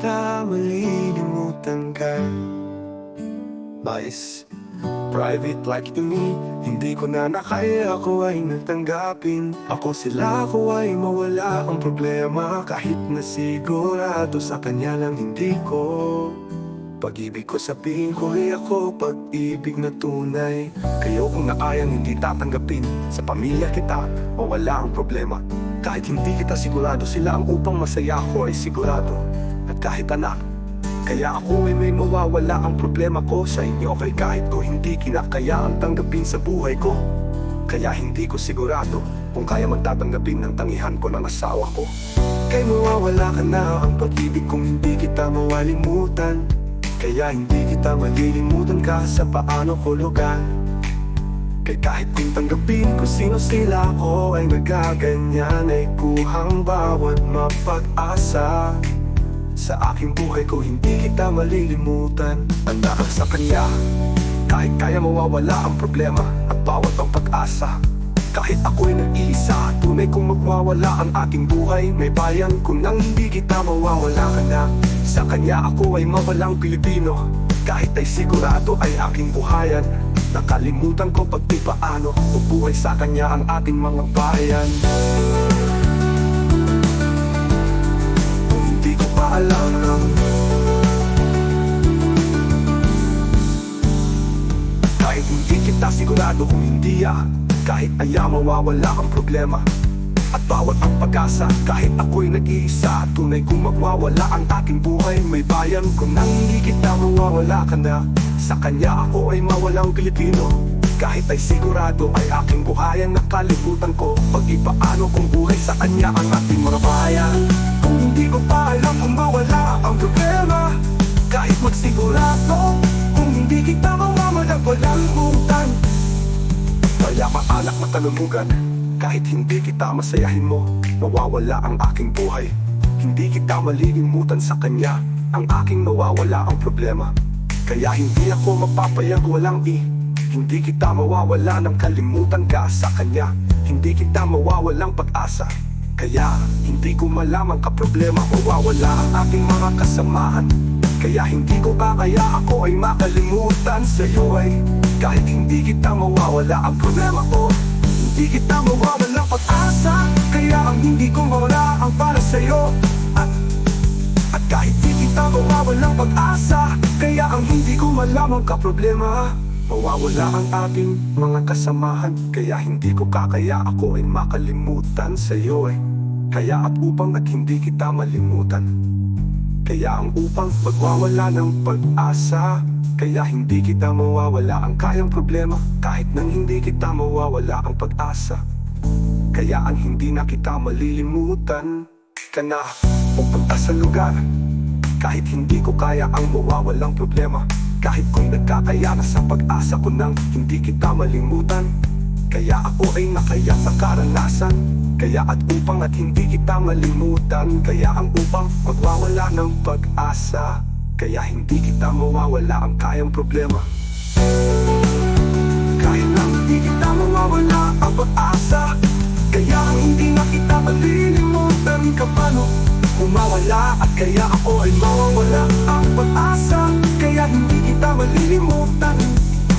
kita malilimutan ka. Mais Private like to me. Hindi ko na nakaya ako ay natanggapin. Ako sila ako ay mawala. Ang problema Kahit na sigurado sa kanya lang hindi ko. Pag-ibig ko sabihin ko ay ako Pag-ibig na tunay. Kayo kung naayang hindi tatanggapin Sa pamilya kita mawala ang problema. Kahit hindi kita sigurado sila ang upang masaya ako ay sigurado At kahit anak kaya ako ay may mawawala ang problema ko sa inyo. Kay kahit ko hindi kinakaya ang tanggapin sa buhay ko Kaya hindi ko sigurado kung kaya magtatanggapin ng tangihan ko ng asawa ko. Kay mawawala ka na ang pag-ibig kung hindi kita mawalimutan. Kaya hindi kita malilimutan ka sa paano ko lugar. Kay kahit kung tanggapin ko sino sila ko ay nagaganyan Ay kuhang bawat mapag-asa sa aking buhay ko hindi kita malilimutan. Tanda ka sa kanya. Kahit kaya mawawala ang problema At bawat ang pag-asa. Kahit ako'y nag-iisa Tunay kong magwawala ang ating buhay. May bayan kung nang hindi kita mawawala ka na. Sa kanya ako ay mawalang Pilipino. Kahit ay sigurado ay aking buhayan. Nakalimutan ko pag di paano Ubuhay sa kanya ang ating mga bayan ng Kahit hindi kita sigurado kung hindi ah Kahit aya mawawala ang problema. At bawat ang pag-asa Kahit ako'y nag-iisa. Tunay kong magwawala ang aking buhay May bayan kung nang hindi kita mawawala ka na. Sa kanya ako ay mawalang Pilipino. Kahit ay sigurado ay aking buhayan Nakalimutan ko. Pag ipaano kong buhay sa kanya ang ating mga bayan. Kung hindi ko pa alam kung walang mutan Kaya maanak na talumugan Kahit hindi kita masayahin mo Mawawala ang aking buhay. Hindi kita malilimutan sa kanya. Ang aking nawawala ang problema. Kaya hindi ako mapapayag walang i. Hindi kita mawawala ng kalimutan ka sa kanya. Hindi kita mawawalang pag-asa. Kaya hindi ko malaman ka problema Mawawala ang aking mga kasamahan Kaya hindi ko kakaya ako ay makalimutan sa iyo ay Kahit hindi kita mawawala ang problema ko Hindi kita mawawalang pag-asa. Kaya ang hindi ko mawala ang para sa iyo At at kahit di kita mawawalang pag-asa Kaya ang hindi ko malaman ka problema Mawawala ang ating mga kasamahan Kaya hindi ko kakaya ako ay makalimutan sa iyo eh Kaya at upang at hindi kita malimutan Kaya ang upang magwawala ng pag-asa Kaya hindi kita mawawala ang kayang problema. Kahit nang hindi kita mawawala ang pag-asa Kaya ang hindi na kita malilimutan. Ka na pupunta sa lugar. Kahit hindi ko kaya ang mawawalang problema Kahit ko'y nagkakaya na sa pag-asa ko nang hindi kita malimutan Kaya ako ay nakaya sa karanasan Kaya at upang at hindi kita malimutan Kaya ang upang magwawala ng pag-asa Kaya hindi kita mawawala ang kayang problema. Kahit na hindi kita mawawala ang pag-asa Kaya hindi na kita malilimutan ka paano Umawala at kaya ako ay mawawala ang pag-asa Kaya hindi kita malilimutan.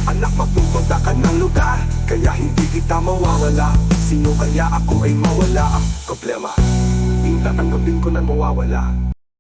Anak magpupunta ka ng lugar Kaya hindi kita mawawala. Sino kaya ako ay mawala? Ang problema Hindi tatanggapin ko na mawawala